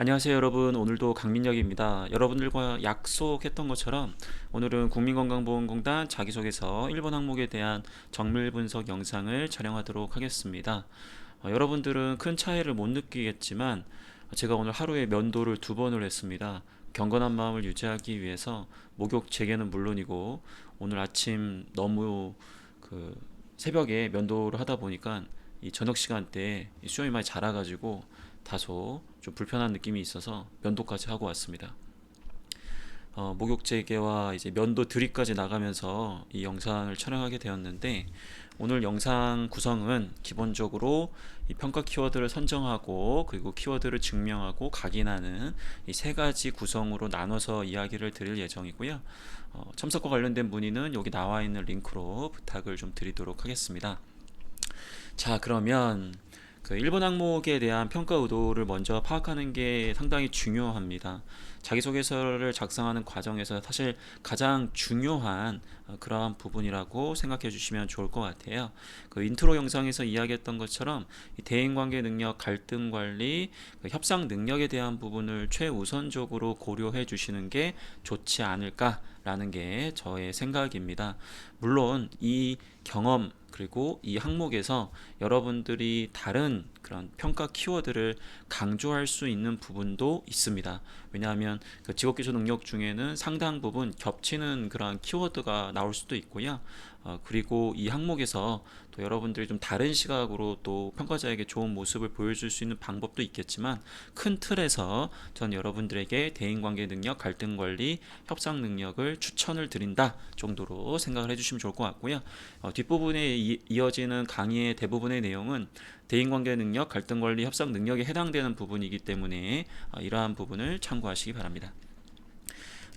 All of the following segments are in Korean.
안녕하세요 여러분. 오늘도 강민혁입니다. 여러분들과 약속했던 것처럼 오늘은 국민건강보험공단 자기소개서 1번 항목에 대한 정밀 분석 영상을 촬영하도록 하겠습니다. 어, 여러분들은 큰 차이를 못 느끼겠지만 제가 오늘 하루에 면도를 두 번을 했습니다. 경건한 마음을 유지하기 위해서 목욕 재개는 물론이고 오늘 아침 너무 그 새벽에 면도를 하다 보니까 이 저녁 시간대에 이 수염이 많이 자라가지고 다소 좀 불편한 느낌이 있어서 면도까지 하고 왔습니다. 어, 목욕 재개와 이제 면도 드립까지 나가면서 이 영상을 촬영하게 되었는데 오늘 영상 구성은 기본적으로 이 평가 키워드를 선정하고 그리고 키워드를 증명하고 각인하는 이 세 가지 구성으로 나눠서 이야기를 드릴 예정이고요. 어, 참석과 관련된 문의는 여기 나와 있는 링크로 부탁을 좀 드리도록 하겠습니다. 자, 그러면 그 1번 항목에 대한 평가 의도를 먼저 파악하는 게 상당히 중요합니다. 자기소개서를 작성하는 과정에서 사실 가장 중요한 어, 그러한 부분이라고 생각해 주시면 좋을 것 같아요. 그 인트로 영상에서 이야기했던 것처럼 대인관계 능력, 갈등 관리, 그 협상 능력에 대한 부분을 최우선적으로 고려해 주시는 게 좋지 않을까라는 게 저의 생각입니다. 물론 이 경험 그리고 이 항목에서 여러분들이 다른 그런 평가 키워드를 강조할 수 있는 부분도 있습니다. 왜냐하면 그 직업기초 능력 중에는 상당 부분 겹치는 그런 키워드가 나올 수도 있고요. 어, 그리고 이 항목에서 또 여러분들이 좀 다른 시각으로 또 평가자에게 좋은 모습을 보여줄 수 있는 방법도 있겠지만 큰 틀에서 전 여러분들에게 대인관계 능력, 갈등 관리, 협상 능력을 추천을 드린다 정도로 생각을 해주시면 좋을 것 같고요. 어, 뒷부분에 이, 이어지는 강의의 대부분의 내용은 대인관계 능력, 갈등 관리, 협상 능력에 해당되는 부분이기 때문에 어, 이러한 부분을 참고하시기 바랍니다.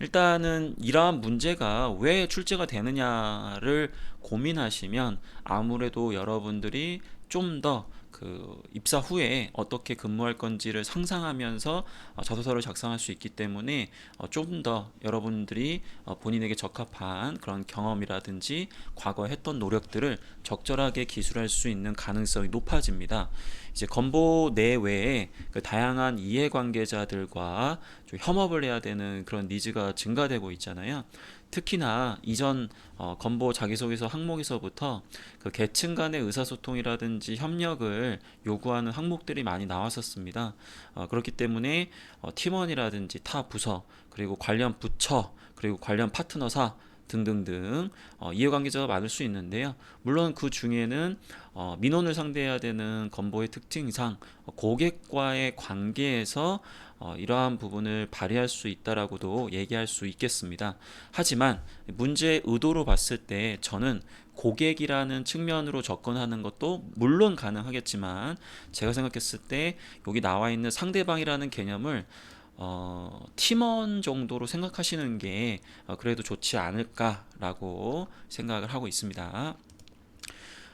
일단은 이러한 문제가 왜 출제가 되느냐를 고민하시면 아무래도 여러분들이 좀더 그 입사 후에 어떻게 근무할 건지를 상상하면서 어, 자소서를 작성할 수 있기 때문에 어, 좀더 여러분들이 어, 본인에게 적합한 그런 경험이라든지 과거 했던 노력들을 적절하게 기술할 수 있는 가능성이 높아집니다. 이제 건보 내외에 그 다양한 이해관계자들과 좀 협업을 해야 되는 그런 니즈가 증가되고 있잖아요. 특히나 이전 어, 건보 자기소개서 항목에서부터 그 계층 간의 의사소통이라든지 협력을 요구하는 항목들이 많이 나왔었습니다. 어, 그렇기 때문에 어, 팀원이라든지 타 부서 그리고 관련 부처 그리고 관련 파트너사 등등등 어, 이해관계자가 많을 수 있는데요. 물론 그 중에는 어, 민원을 상대해야 되는 건보의 특징상 고객과의 관계에서 어, 이러한 부분을 발휘할 수 있다라고도 얘기할 수 있겠습니다. 하지만 문제의 의도로 봤을 때 저는 고객이라는 측면으로 접근하는 것도 물론 가능하겠지만 제가 생각했을 때 여기 나와 있는 상대방이라는 개념을 어, 팀원 정도로 생각하시는 게 어, 그래도 좋지 않을까라고 생각을 하고 있습니다.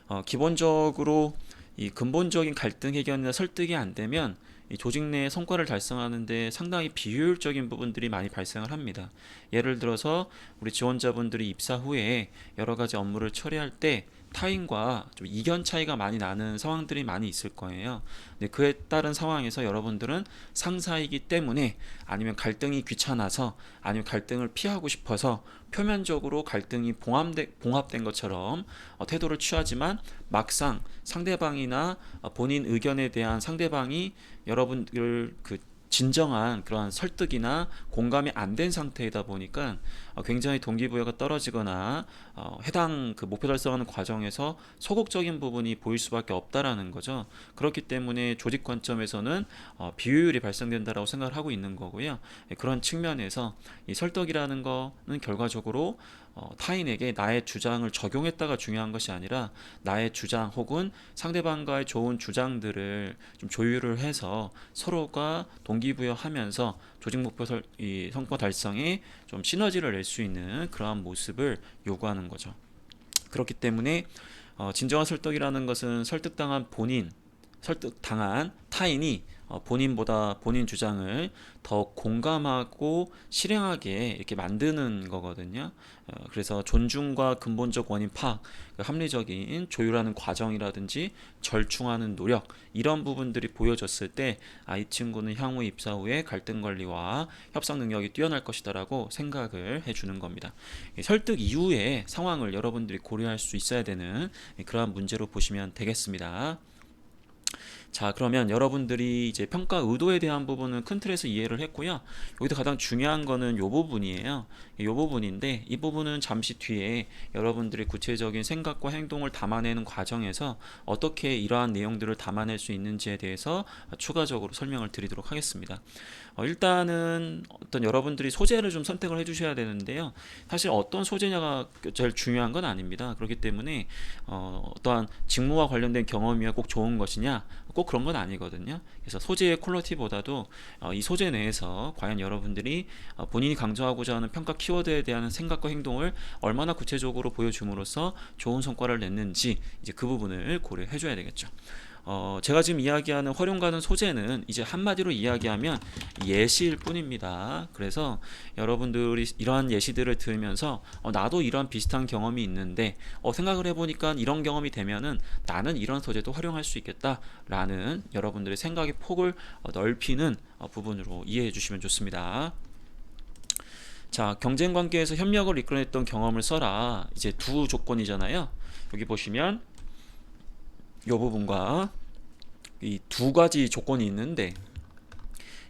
어, 기본적으로 이 근본적인 갈등 해결이나 설득이 안 되면 이 조직 내 성과를 달성하는데 상당히 비효율적인 부분들이 많이 발생을 합니다. 예를 들어서 우리 지원자분들이 입사 후에 여러 가지 업무를 처리할 때 타인과 좀 이견 차이가 많이 나는 상황들이 많이 있을 거예요. 근데 그에 따른 상황에서 여러분들은 상사이기 때문에 아니면 갈등이 귀찮아서 아니면 갈등을 피하고 싶어서 표면적으로 갈등이 봉합된, 봉합된 것처럼 어, 태도를 취하지만 막상 상대방이나 어, 본인 의견에 대한 상대방이 여러분들 그 진정한 그러한 설득이나 공감이 안 된 상태이다 보니까 어, 굉장히 동기부여가 떨어지거나 어, 해당 그 목표 달성하는 과정에서 소극적인 부분이 보일 수밖에 없다라는 거죠. 그렇기 때문에 조직 관점에서는 어, 비효율이 발생된다라고 생각을 하고 있는 거고요. 예, 그런 측면에서 이 설득이라는 거는 결과적으로 어, 타인에게 나의 주장을 적용했다가 중요한 것이 아니라 나의 주장 혹은 상대방과의 좋은 주장들을 좀 조율을 해서 서로가 동기부여하면서 조직 목표 설, 이 성과 달성에 좀 시너지를 낼 수 있는 그러한 모습을 요구하는 거죠. 그렇기 때문에 어, 진정한 설득이라는 것은 설득당한 본인 설득당한 타인이 어, 본인보다 본인 주장을 더 공감하고 실행하게 이렇게 만드는 거거든요. 어, 그래서 존중과 근본적 원인 파악, 그 합리적인 조율하는 과정이라든지 절충하는 노력 이런 부분들이 보여졌을 때 아, 이 친구는 향후 입사 후에 갈등 관리와 협상 능력이 뛰어날 것이다라고 생각을 해주는 겁니다. 이 설득 이후에 상황을 여러분들이 고려할 수 있어야 되는 그러한 문제로 보시면 되겠습니다. 자, 그러면 여러분들이 이제 평가 의도에 대한 부분은 큰 틀에서 이해를 했고요. 여기서 가장 중요한 거는 요 부분이에요. 요 부분인데 이 부분은 잠시 뒤에 여러분들이 구체적인 생각과 행동을 담아내는 과정에서 어떻게 이러한 내용들을 담아낼 수 있는지에 대해서 추가적으로 설명을 드리도록 하겠습니다. 어, 일단은 어떤 여러분들이 소재를 좀 선택을 해 주셔야 되는데요. 사실 어떤 소재냐가 제일 중요한 건 아닙니다. 그렇기 때문에 어, 어떠한 직무와 관련된 경험이야 꼭 좋은 것이냐 꼭 그런 건 아니거든요. 그래서 소재의 퀄리티보다도 어, 이 소재 내에서 과연 여러분들이 어, 본인이 강조하고자 하는 평가 키워드에 대한 생각과 행동을 얼마나 구체적으로 보여줌으로써 좋은 성과를 냈는지 이제 그 부분을 고려해 줘야 되겠죠. 어, 제가 지금 이야기하는 활용가는 소재는 이제 한마디로 이야기하면 예시일 뿐입니다. 그래서 여러분들이 이러한 예시들을 들으면서 어, 나도 이런 비슷한 경험이 있는데 어, 생각을 해보니까 이런 경험이 되면은 나는 이런 소재도 활용할 수 있겠다라는 여러분들의 생각의 폭을 어, 넓히는 어, 부분으로 이해해 주시면 좋습니다. 자, 경쟁 관계에서 협력을 이끌어냈던 경험을 써라. 이제 두 조건이잖아요. 여기 보시면 이 부분과 이 두 가지 조건이 있는데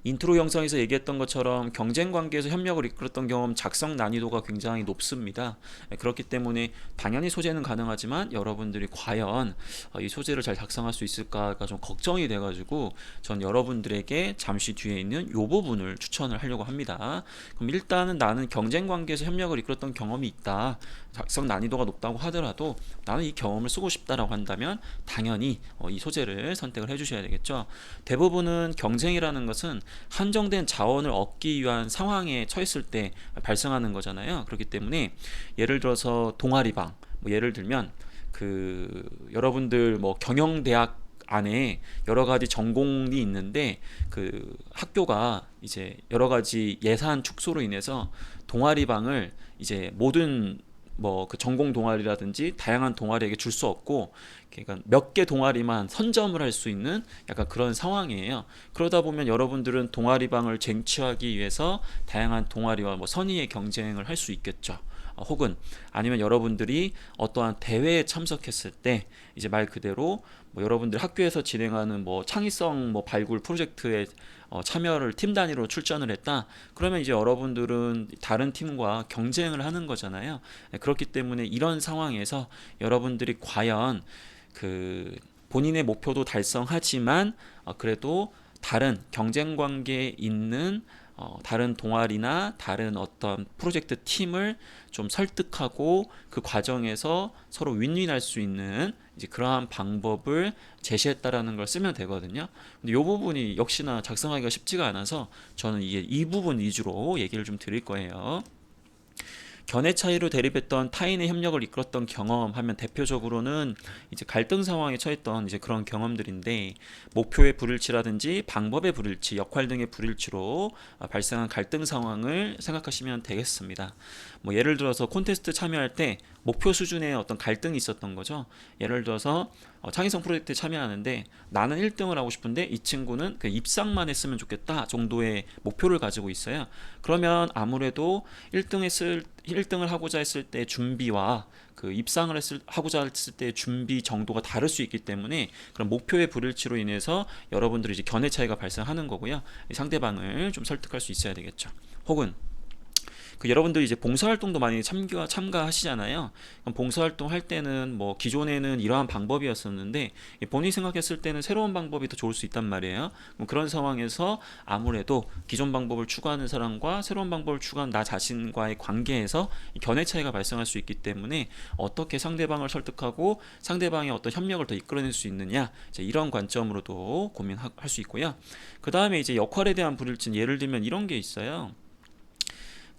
인트로 영상에서 얘기했던 것처럼 경쟁 관계에서 협력을 이끌었던 경험 작성 난이도가 굉장히 높습니다. 네, 그렇기 때문에 당연히 소재는 가능하지만 여러분들이 과연 어, 이 소재를 잘 작성할 수 있을까가 좀 걱정이 돼가지고 전 여러분들에게 잠시 뒤에 있는 이 부분을 추천을 하려고 합니다. 그럼 일단은 나는 경쟁 관계에서 협력을 이끌었던 경험이 있다. 작성 난이도가 높다고 하더라도 나는 이 경험을 쓰고 싶다라고 한다면 당연히 어, 이 소재를 선택을 해주셔야 되겠죠. 대부분은 경쟁이라는 것은 한정된 자원을 얻기 위한 상황에 처했을 때 발생하는 거잖아요. 그렇기 때문에 예를 들어서 동아리방, 뭐 예를 들면 그 여러분들 뭐 경영대학 안에 여러 가지 전공이 있는데 그 학교가 이제 여러 가지 예산 축소로 인해서 동아리방을 이제 모든 뭐 그 전공 동아리라든지 다양한 동아리에게 줄 수 없고 그러니까 몇 개 동아리만 선점을 할 수 있는 약간 그런 상황이에요. 그러다 보면 여러분들은 동아리 방을 쟁취하기 위해서 다양한 동아리와 뭐 선의의 경쟁을 할 수 있겠죠. 어, 혹은 아니면 여러분들이 어떠한 대회에 참석했을 때 이제 말 그대로 뭐 여러분들 학교에서 진행하는 뭐 창의성 뭐 발굴 프로젝트에 어, 참여를 팀 단위로 출전을 했다. 그러면 이제 여러분들은 다른 팀과 경쟁을 하는 거잖아요. 네, 그렇기 때문에 이런 상황에서 여러분들이 과연 그 본인의 목표도 달성하지만 어, 그래도 다른 경쟁 관계에 있는 어, 다른 동아리나 다른 어떤 프로젝트 팀을 좀 설득하고 그 과정에서 서로 윈윈할 수 있는 이제 그러한 방법을 제시했다라는 걸 쓰면 되거든요. 근데 이 부분이 역시나 작성하기가 쉽지가 않아서 저는 이게 이 부분 위주로 얘기를 좀 드릴 거예요. 견해 차이로 대립했던 타인의 협력을 이끌었던 경험 하면 대표적으로는 이제 갈등 상황에 처했던 이제 그런 경험들인데 목표의 불일치라든지 방법의 불일치, 역할 등의 불일치로 아, 발생한 갈등 상황을 생각하시면 되겠습니다. 뭐 예를 들어서 콘테스트 참여할 때 목표 수준의 어떤 갈등이 있었던 거죠. 예를 들어서 어, 창의성 프로젝트에 참여하는데 나는 1등을 하고 싶은데 이 친구는 그 입상만 했으면 좋겠다 정도의 목표를 가지고 있어요. 그러면 아무래도 1등 했을 1등을 하고자 했을 때 준비와 그 입상을 했을 하고자 했을 때 준비 정도가 다를 수 있기 때문에 그런 목표의 불일치로 인해서 여러분들이 이제 견해 차이가 발생하는 거고요. 상대방을 좀 설득할 수 있어야 되겠죠. 혹은 그 여러분들 이제 봉사활동도 많이 참가 참가하시잖아요. 봉사활동 할 때는 뭐 기존에는 이러한 방법이었었는데 본인이 생각했을 때는 새로운 방법이 더 좋을 수 있단 말이에요. 그런 상황에서 아무래도 기존 방법을 추구하는 사람과 새로운 방법을 추구하는 나 자신과의 관계에서 견해 차이가 발생할 수 있기 때문에 어떻게 상대방을 설득하고 상대방의 어떤 협력을 더 이끌어낼 수 있느냐 이런 관점으로도 고민할 수 있고요. 그 다음에 이제 역할에 대한 불일치 예를 들면 이런 게 있어요.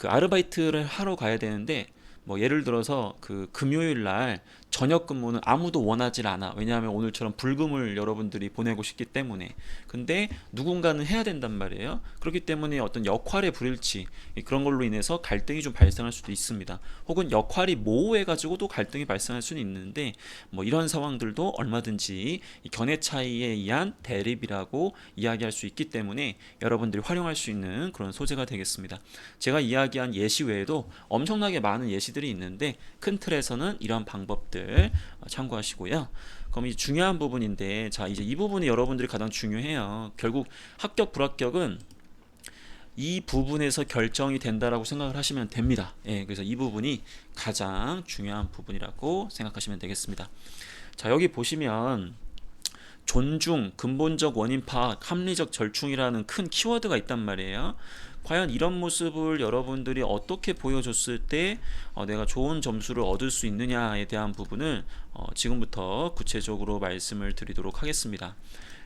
그 아르바이트를 하러 가야 되는데 뭐 예를 들어서 그 금요일 날 저녁 근무는 아무도 원하지 않아. 왜냐하면 오늘처럼 불금을 여러분들이 보내고 싶기 때문에. 근데 누군가는 해야 된단 말이에요. 그렇기 때문에 어떤 역할의 불일치 그런 걸로 인해서 갈등이 좀 발생할 수도 있습니다. 혹은 역할이 모호해 가지고도 갈등이 발생할 수는 있는데 뭐 이런 상황들도 얼마든지 이 견해 차이에 의한 대립이라고 이야기할 수 있기 때문에 여러분들이 활용할 수 있는 그런 소재가 되겠습니다. 제가 이야기한 예시 외에도 엄청나게 많은 예시들이 있는데 큰 틀에서는 이런 방법들 어, 참고하시고요. 그럼 이 중요한 부분인데 자 이제 이 부분이 여러분들이 가장 중요해요. 결국 합격 불합격은 이 부분에서 결정이 된다라고 생각을 하시면 됩니다. 예, 그래서 이 부분이 가장 중요한 부분이라고 생각하시면 되겠습니다. 자, 여기 보시면 존중, 근본적 원인 파악, 합리적 절충이라는 큰 키워드가 있단 말이에요. 과연 이런 모습을 여러분들이 어떻게 보여줬을 때 어, 내가 좋은 점수를 얻을 수 있느냐에 대한 부분을 어, 지금부터 구체적으로 말씀을 드리도록 하겠습니다.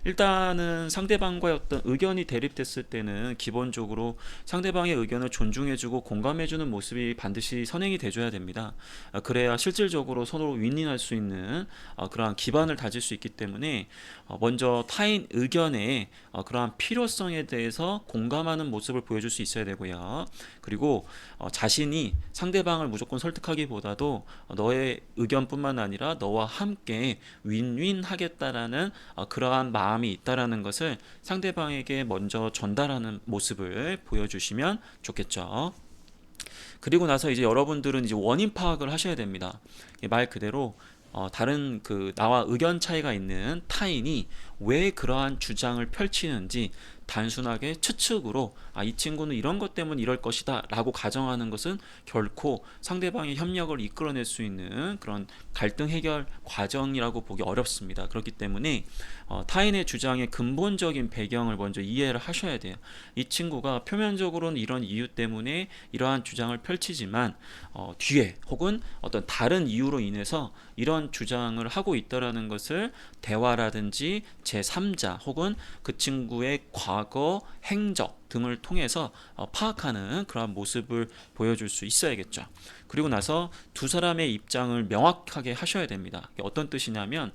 일단은 상대방과의 어떤 의견이 대립됐을 때는 기본적으로 상대방의 의견을 존중해주고 공감해주는 모습이 반드시 선행이 돼줘야 됩니다. 아, 그래야 실질적으로 서로 윈윈할 수 있는 아, 그러한 기반을 다질 수 있기 때문에 어, 먼저 타인 의견에 어, 그러한 필요성에 대해서 공감하는 모습을 보여줄 수 있어야 되고요. 그리고 어, 자신이 상대방을 무조건 설득하기보다도 너의 의견뿐만 아니라 너와 함께 윈윈 하겠다라는 그러한 마음이 있다라는 것을 상대방에게 먼저 전달하는 모습을 보여주시면 좋겠죠. 그리고 나서 이제 여러분들은 이제 원인 파악을 하셔야 됩니다. 말 그대로 어, 다른 그 나와 의견 차이가 있는 타인이 왜 그러한 주장을 펼치는지 단순하게 추측으로 아, 이 친구는 이런 것 때문에 이럴 것이다 라고 가정하는 것은 결코 상대방의 협력을 이끌어낼 수 있는 그런 갈등 해결 과정이라고 보기 어렵습니다. 그렇기 때문에 어, 타인의 주장의 근본적인 배경을 먼저 이해를 하셔야 돼요. 이 친구가 표면적으로는 이런 이유 때문에 이러한 주장을 펼치지만 어, 뒤에 혹은 어떤 다른 이유로 인해서 이런 주장을 하고 있다라는 것을 대화라든지 제3자 혹은 그 친구의 과거 행적 등을 통해서 어, 파악하는 그런 모습을 보여줄 수 있어야겠죠. 그리고 나서 두 사람의 입장을 명확하게 하셔야 됩니다. 어떤 뜻이냐면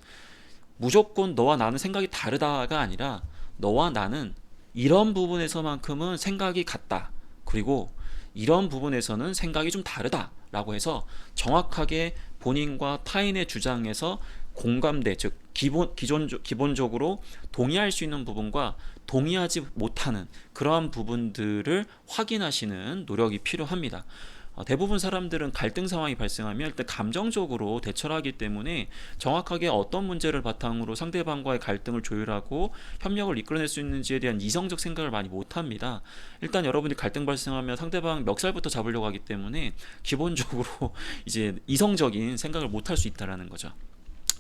무조건 너와 나는 생각이 다르다가 아니라 너와 나는 이런 부분에서만큼은 생각이 같다. 그리고 이런 부분에서는 생각이 좀 다르다라고 해서 정확하게 본인과 타인의 주장에서 공감대 즉 기본 기존 기본적으로 동의할 수 있는 부분과 동의하지 못하는 그러한 부분들을 확인하시는 노력이 필요합니다. 어, 대부분 사람들은 갈등 상황이 발생하면 일단 감정적으로 대처를 하기 때문에 정확하게 어떤 문제를 바탕으로 상대방과의 갈등을 조율하고 협력을 이끌어낼 수 있는지에 대한 이성적 생각을 많이 못합니다. 일단 여러분이 갈등 발생하면 상대방 멱살부터 잡으려고 하기 때문에 기본적으로 이제 이성적인 생각을 못할 수 있다라는 거죠.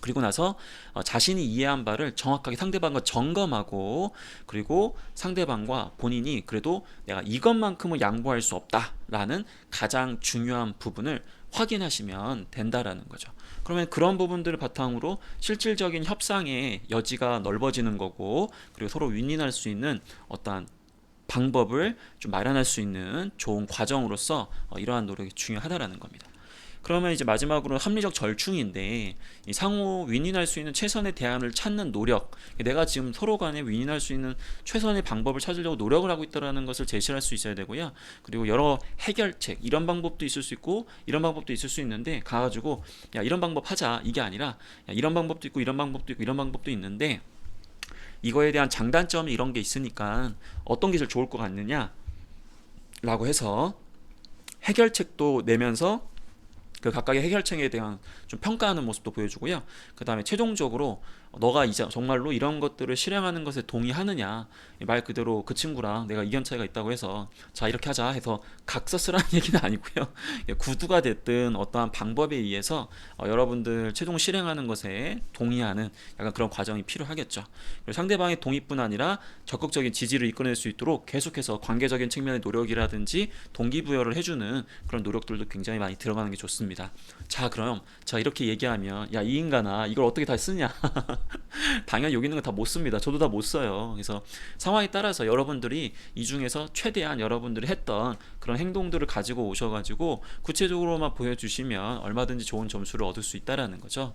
그리고 나서 어, 자신이 이해한 바를 정확하게 상대방과 점검하고 그리고 상대방과 본인이 그래도 내가 이것만큼은 양보할 수 없다라는 가장 중요한 부분을 확인하시면 된다라는 거죠. 그러면 그런 부분들을 바탕으로 실질적인 협상의 여지가 넓어지는 거고 그리고 서로 윈윈할 수 있는 어떠한 방법을 좀 마련할 수 있는 좋은 과정으로서 어, 이러한 노력이 중요하다라는 겁니다. 그러면 이제 마지막으로 합리적 절충인데 상호 윈윈할 수 있는 최선의 대안을 찾는 노력 내가 지금 서로 간에 윈윈할 수 있는 최선의 방법을 찾으려고 노력을 하고 있다는 것을 제시할 수 있어야 되고요. 그리고 여러 해결책 이런 방법도 있을 수 있고 이런 방법도 있을 수 있는데 가가지고 야 이런 방법 하자. 이게 아니라 야 이런 방법도 있고 이런 방법도 있고 이런 방법도 있는데 이거에 대한 장단점이 이런 게 있으니까 어떤 게 제일 좋을 것 같느냐 라고 해서 해결책도 내면서 그 각각의 해결책에 대한 좀 평가하는 모습도 보여주고요. 그 다음에 최종적으로 너가 이제 정말로 이런 것들을 실행하는 것에 동의하느냐 말 그대로 그 친구랑 내가 의견 차이가 있다고 해서 자 이렇게 하자 해서 각서 쓰라는 얘기는 아니고요 구두가 됐든 어떠한 방법에 의해서 어, 여러분들 최종 실행하는 것에 동의하는 약간 그런 과정이 필요하겠죠 그리고 상대방의 동의뿐 아니라 적극적인 지지를 이끌어낼 수 있도록 계속해서 관계적인 측면의 노력이라든지 동기부여를 해주는 그런 노력들도 굉장히 많이 들어가는 게 좋습니다. 자, 그럼 자 이렇게 얘기하면 야 이 인간아 이걸 어떻게 다 쓰냐? 당연히 여기 있는 거 다 못 씁니다. 저도 다 못 써요. 그래서 상황에 따라서 여러분들이 이 중에서 최대한 여러분들이 했던 그런 행동들을 가지고 오셔가지고 구체적으로만 보여주시면 얼마든지 좋은 점수를 얻을 수 있다라는 거죠.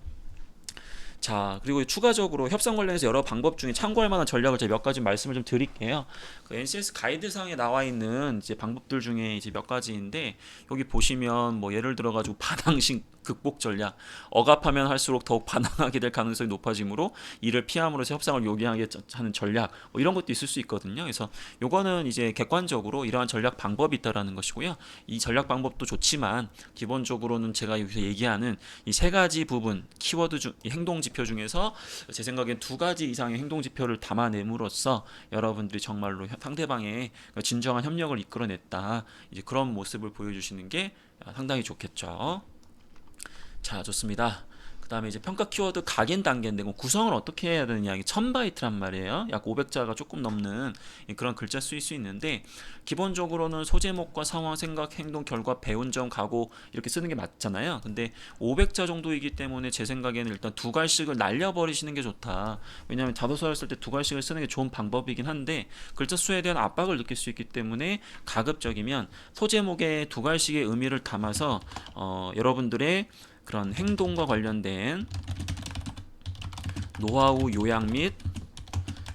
자, 그리고 추가적으로 협상 관련해서 여러 방법 중에 참고할 만한 전략을 제가 몇 가지 말씀을 좀 드릴게요. 그 NCS 가이드상에 나와 있는 이제 방법들 중에 이제 몇 가지인데 여기 보시면 뭐 예를 들어 가지고 반항식 극복 전략, 억압하면 할수록 더욱 반항하게 될 가능성이 높아지므로 이를 피함으로써 협상을 요기하게 하는 전략, 뭐 이런 것도 있을 수 있거든요. 그래서 요거는 이제 객관적으로 이러한 전략 방법이 있다라는 것이고요. 이 전략 방법도 좋지만 기본적으로는 제가 여기서 얘기하는 이 세 가지 부분 키워드 중이 행동 지표 중에서 제 생각엔 두 가지 이상의 행동 지표를 담아냄으로써 여러분들이 정말로 상대방의 진정한 협력을 이끌어냈다 이제 그런 모습을 보여주시는 게 상당히 좋겠죠. 자 좋습니다. 그 다음에 이제 평가 키워드 각인 단계인데 그럼 구성을 어떻게 해야 되느냐. 이게 1000바이트란 말이에요. 약 500자가 조금 넘는 그런 글자 수일 수 있는데 기본적으로는 소제목과 상황 생각 행동 결과 배운 점 각오 이렇게 쓰는 게 맞잖아요. 근데 500자 정도이기 때문에 제 생각에는 일단 두 갈씩을 날려버리시는 게 좋다. 왜냐하면 자소서를 쓸 때 두 갈씩을 쓰는 게 좋은 방법이긴 한데 글자 수에 대한 압박을 느낄 수 있기 때문에 가급적이면 소제목에 두 갈씩의 의미를 담아서 어, 여러분들의 그런 행동과 관련된 노하우 요약 및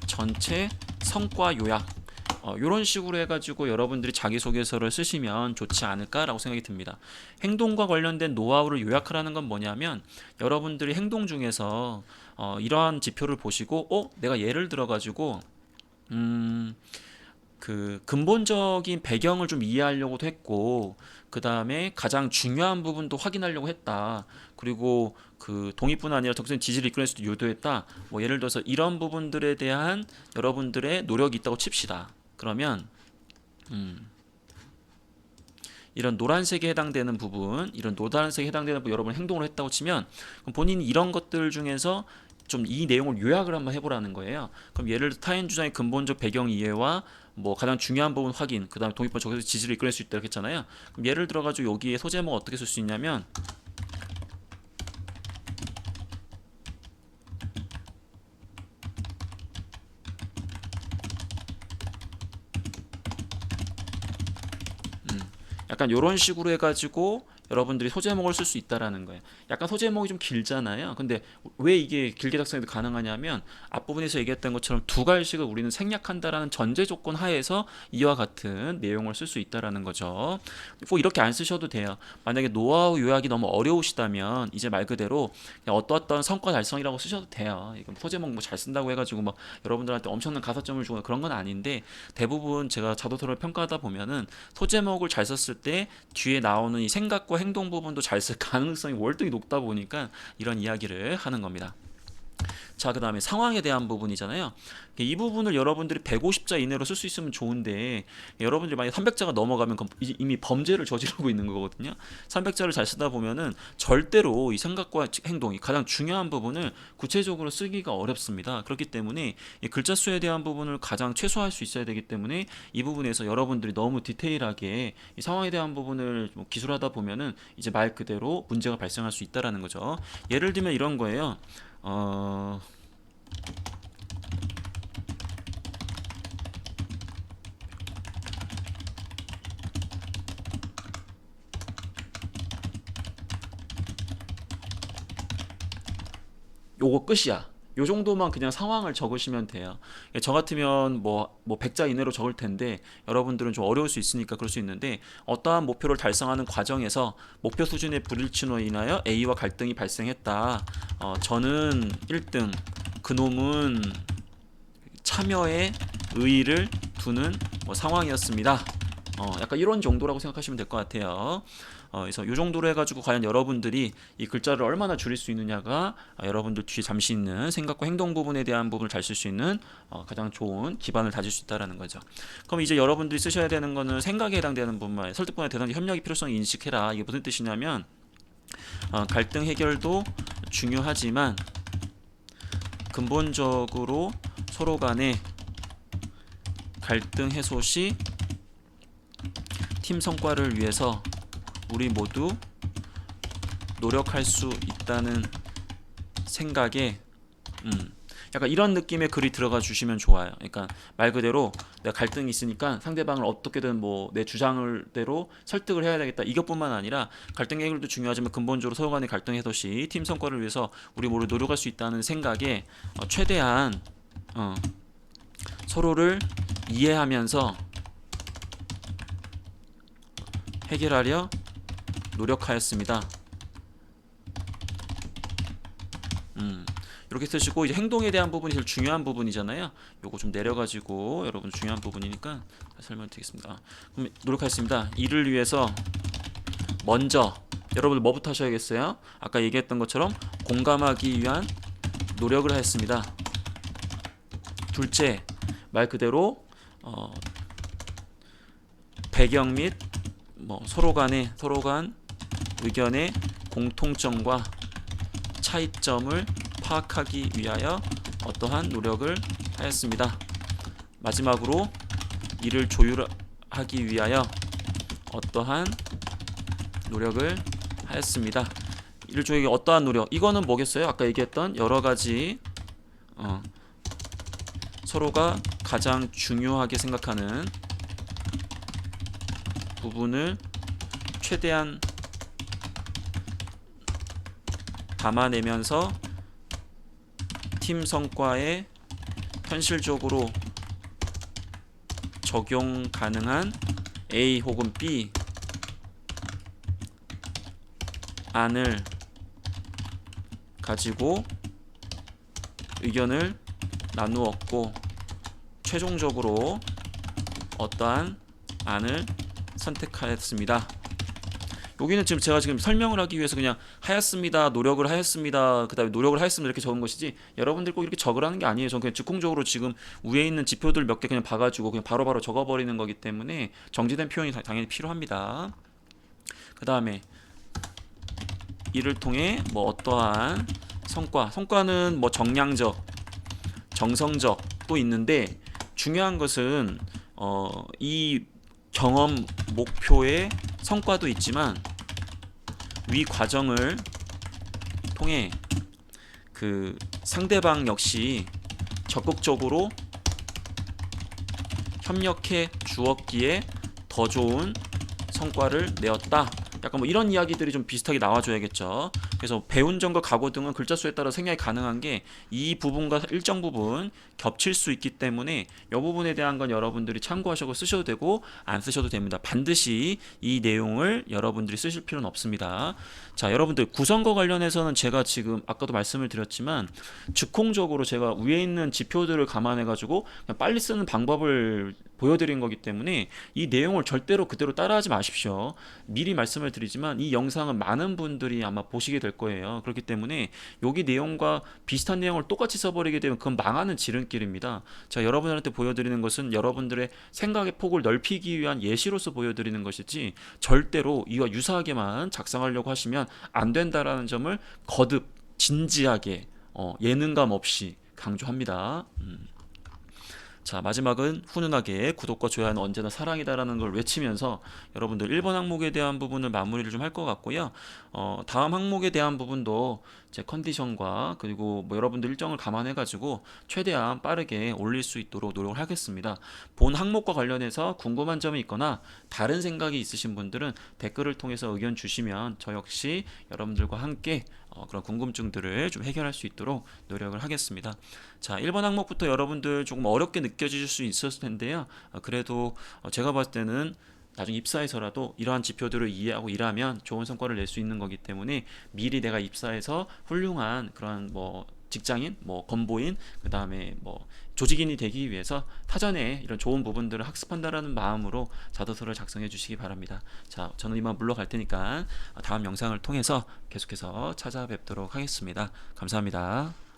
전체 성과 요약 어, 이런 식으로 해가지고 여러분들이 자기소개서를 쓰시면 좋지 않을까라고 생각이 듭니다. 행동과 관련된 노하우를 요약하라는 건 뭐냐면 여러분들이 행동 중에서 어, 이러한 지표를 보시고 어 내가 예를 들어가지고 음, 그 근본적인 배경을 좀 이해하려고도 했고 그 다음에 가장 중요한 부분도 확인하려고 했다. 그리고 그 독립뿐 아니라 적극적인 지지를 이끌어낼 수도 유도했다. 뭐 예를 들어서 이런 부분들에 대한 여러분들의 노력이 있다고 칩시다. 그러면 음, 이런 노란색에 해당되는 부분, 이런 노란색에 해당되는 부분 여러분 행동을 했다고 치면 본인이 이런 것들 중에서 좀 이 내용을 요약을 한번 해보라는 거예요. 그럼 예를 들어 타인 주장의 근본적 배경 이해와 뭐 가장 중요한 부분 확인, 그 다음에 독립본 적에서 지지를 이끌어낼 수 있다고 했잖아요. 그럼 예를 들어가지고 여기에 소제목 어떻게 쓸 수 있냐면 약간 이런 식으로 해가지고 여러분들이 소제 목을 쓸 수 있다라는 거예요. 약간 소제 목이 좀 길잖아요. 근데 왜 이게 길게 작성해도 가능하냐면 앞부분에서 얘기했던 것처럼 두 갈씩을 우리는 생략한다라는 전제 조건 하에서 이와 같은 내용을 쓸 수 있다라는 거죠. 꼭 이렇게 안 쓰셔도 돼요. 만약에 노하우 요약이 너무 어려우시다면 이제 말 그대로 어떠어떤 성과 달성이라고 쓰셔도 돼요. 이건 소제목 뭐 잘 쓴다고 해가지고 막 여러분들한테 엄청난 가산점을 주거나 그런 건 아닌데 대부분 제가 자도서를 평가하다 보면은 소제목을 잘 썼을 때 뒤에 나오는 이 생각과 행동 부분도 잘 쓸 가능성이 월등히 높다 보니까 이런 이야기를 하는 겁니다. 자, 그 다음에 상황에 대한 부분이잖아요. 이 부분을 여러분들이 150자 이내로 쓸 수 있으면 좋은데 여러분들이 만약 300자가 넘어가면 이미 범죄를 저지르고 있는 거거든요. 300자를 잘 쓰다 보면은 절대로 이 생각과 행동 이 가장 중요한 부분을 구체적으로 쓰기가 어렵습니다. 그렇기 때문에 이 글자 수에 대한 부분을 가장 최소화할 수 있어야 되기 때문에 이 부분에서 여러분들이 너무 디테일하게 이 상황에 대한 부분을 뭐 기술하다 보면은 이제 말 그대로 문제가 발생할 수 있다라는 거죠. 예를 들면 이런 거예요. 어... 요거 끝이야. 요 정도만 그냥 상황을 적으시면 돼요. 예, 저 같으면 뭐, 뭐 100자 이내로 적을 텐데 여러분들은 좀 어려울 수 있으니까 그럴 수 있는데 어떠한 목표를 달성하는 과정에서 목표 수준의 불일치로 인하여 A와 갈등이 발생했다. 어, 저는 1등, 그놈은 참여에 의의를 두는 뭐 상황이었습니다. 어, 약간 이런 정도라고 생각하시면 될 것 같아요. 어, 그래서 이 정도로 해가지고 과연 여러분들이 이 글자를 얼마나 줄일 수 있느냐가 어, 여러분들 뒤에 잠시 있는 생각과 행동 부분에 대한 부분을 잘 쓸 수 있는 어, 가장 좋은 기반을 다질 수 있다라는 거죠. 그럼 이제 여러분들이 쓰셔야 되는 거는 생각에 해당되는 부분만 설득보다 대단히 협력의 필요성을 인식해라. 이게 무슨 뜻이냐면 어, 갈등 해결도 중요하지만 근본적으로 서로 간에 갈등 해소 시 팀 성과를 위해서 우리 모두 노력할 수 있다는 생각에 음, 약간 이런 느낌의 글이 들어가 주시면 좋아요. 그러니까 말 그대로 내가 갈등이 있으니까 상대방을 어떻게든 뭐 내 주장을대로 설득을 해야 되겠다. 이것뿐만 아니라 갈등 해결도 중요하지만 근본적으로 서로 간의 갈등 해소 시 팀 성과를 위해서 우리 모두 노력할 수 있다는 생각에 어, 최대한 어, 서로를 이해하면서 해결하려 노력하였습니다. 음, 이렇게 쓰시고 이제 행동에 대한 부분이 제일 중요한 부분이잖아요. 요거 좀 내려가지고 여러분 중요한 부분이니까 설명드리겠습니다. 그럼 노력하겠습니다. 이를 위해서 먼저 여러분들 뭐부터 하셔야겠어요? 아까 얘기했던 것처럼 공감하기 위한 노력을 하였습니다. 둘째 말 그대로 어, 배경 및 뭐 서로 간의 서로 간 의견의 공통점과 차이점을 파악하기 위하여 어떠한 노력을 하였습니다. 마지막으로 이를 조율하기 위하여 어떠한 노력을 하였습니다. 이를 조율하기 어떠한 노력? 이거는 뭐겠어요? 아까 얘기했던 여러 가지 어, 서로가 가장 중요하게 생각하는 부분을 최대한 담아내면서 팀 성과에 현실적으로 적용 가능한 A 혹은 B 안을 가지고 의견을 나누었고 최종적으로 어떠한 안을 선택하였습니다. 여기는 지금 제가 지금 설명을 하기 위해서 그냥 하였습니다, 노력을 하였습니다, 그 다음에 노력을 하였습니다 이렇게 적은 것이지 여러분들 꼭 이렇게 적으라는 게 아니에요. 저는 그냥 즉흥적으로 지금 위에 있는 지표들 몇 개 그냥 봐가지고 그냥 바로바로 적어버리는 거기 때문에 정지된 표현이 다- 당연히 필요합니다. 그 다음에 이를 통해 뭐 어떠한 성과, 성과는 뭐 정량적, 정성적 또 있는데 중요한 것은 어, 이 경험 목표의 성과도 있지만 위 과정을 통해 그 상대방 역시 적극적으로 협력해 주었기에 더 좋은 성과를 내었다. 약간 뭐 이런 이야기들이 좀 비슷하게 나와줘야겠죠. 그래서 배운 점과 각오 등은 글자 수에 따라 생략이 가능한 게 이 부분과 일정 부분 겹칠 수 있기 때문에 이 부분에 대한 건 여러분들이 참고하셔서 쓰셔도 되고 안 쓰셔도 됩니다. 반드시 이 내용을 여러분들이 쓰실 필요는 없습니다. 자, 여러분들 구성과 관련해서는 제가 지금 아까도 말씀을 드렸지만 즉흥적으로 제가 위에 있는 지표들을 감안해 가지고 빨리 쓰는 방법을 보여드린 거기 때문에 이 내용을 절대로 그대로 따라하지 마십시오. 미리 말씀을 드리지만 이 영상은 많은 분들이 아마 보시게 될 거예요. 그렇기 때문에 여기 내용과 비슷한 내용을 똑같이 써버리게 되면 그건 망하는 지름길입니다. 자, 여러분들한테 보여드리는 것은 여러분들의 생각의 폭을 넓히기 위한 예시로서 보여드리는 것이지 절대로 이와 유사하게만 작성하려고 하시면 안 된다라는 점을 거듭 진지하게 어, 예능감 없이 강조합니다. 음. 자 마지막은 훈훈하게 구독과 좋아요는 언제나 사랑이다라는 걸 외치면서 여러분들 1번 항목에 대한 부분을 마무리를 좀 할 것 같고요. 어, 다음 항목에 대한 부분도 제 컨디션과 그리고 뭐 여러분들 일정을 감안해 가지고 최대한 빠르게 올릴 수 있도록 노력을 하겠습니다. 본 항목과 관련해서 궁금한 점이 있거나 다른 생각이 있으신 분들은 댓글을 통해서 의견 주시면 저 역시 여러분들과 함께 어, 그런 궁금증들을 좀 해결할 수 있도록 노력을 하겠습니다. 자, 1번 항목부터 여러분들 조금 어렵게 느껴질 수 있었을 텐데요. 어, 그래도 어, 제가 봤을 때는 나중에 입사해서라도 이러한 지표들을 이해하고 일하면 좋은 성과를 낼 수 있는 거기 때문에 미리 내가 입사해서 훌륭한 그런 뭐 직장인, 뭐 건보인, 그 다음에 뭐 조직인이 되기 위해서 타전에 이런 좋은 부분들을 학습한다라는 마음으로 자도서를 작성해 주시기 바랍니다. 자, 저는 이만 물러갈 테니까 다음 영상을 통해서 계속해서 찾아뵙도록 하겠습니다. 감사합니다.